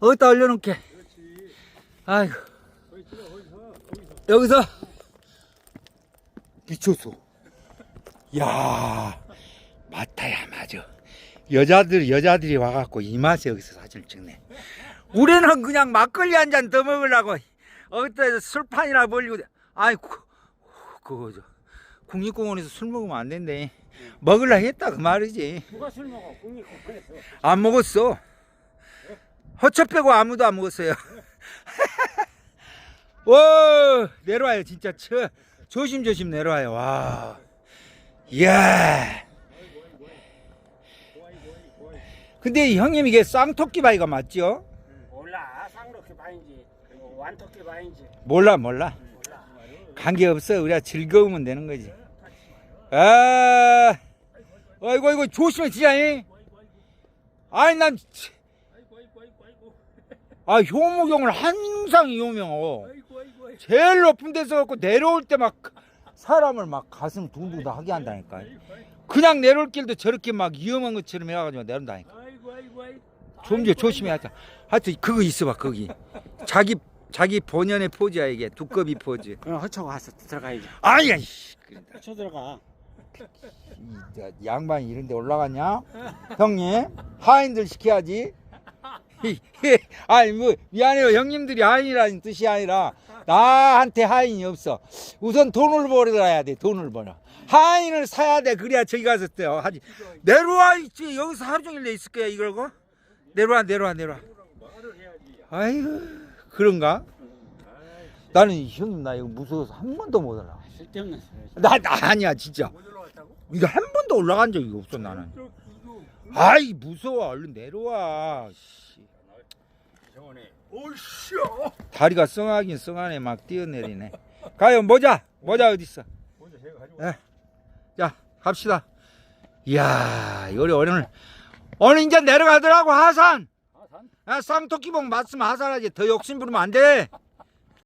어디다 올려놓게. 아이고. 여기서. 미쳤어. 야 맞다야, 맞아. 여자들, 여자들이 와갖고 이 맛에 여기서 사진을 찍네. 우리는 그냥 막걸리 한 잔 더 먹으려고 어디다 술판이나 벌리고 아이고 그거 저 국립공원에서 술 먹으면 안 된대 먹으려 했다 그 말이지 누가 술 먹어? 국립공원에서. 안 먹었어 허처 빼고 아무도 안 먹었어요. 와 내려와요 진짜. 저, 조심조심 내려와요. 와. 이야. 근데 형님 이게 쌍토끼 바위가 맞죠? 몰라. 쌍록기 바인지 그리고 완토끼 바인지. 몰라 몰라. 몰라. 관계 없어. 우리가 즐거우면 되는 거지. 아. 아이고 아이고 조심해 진짜 이. 아니 난 치- 아 효무경을 항상 이용명하고 제일 높은 데서 갖고 내려올 때 막 사람을 막 가슴 둥둥 하게 한다니까. 그냥 내려올 길도 저렇게 막 위험한 것처럼 해가지고 내려온다니까. 좀더 조심해야 돼 하여튼 그거 있어봐 거기. 자기 자기 본연의 포즈야 이게. 두꺼비 포즈. 그럼 허쳐가 와서 들어가야지. 아야 씨. 허쳐 들어가. 이, 저, 양반이 이런 데 올라갔냐? 형님, 하인들 시켜야지. 아니, 뭐, 미안해요. 형님들이 하인이라는 뜻이 아니라, 나한테 하인이 없어. 우선 돈을 벌어야 돼, 돈을 벌어. 하인을 사야 돼. 그래야 저기 가서 때 하지. 내려와, 있지. 여기서 하루 종일 내 있을 거야, 이걸고? 내려와, 내려와, 내려와. 아이고, 그런가? 나는 형님, 나 이거 무서워서 한 번도 못. 쓸데없는 소리. 나, 나 아니야 진짜 이거 한 번도 올라간 적이 없어 나는 아이 무서워 얼른 내려와 씨. 다리가 썽하긴 썽하네. 막 뛰어내리네. 가요 모자. 모자 어딨어? 예. 자 갑시다. 이야 우리 오늘 오늘 이제 내려가더라고 하산? 아, 쌍토끼봉 맞으면 하산하지. 더 욕심 부리면 안 돼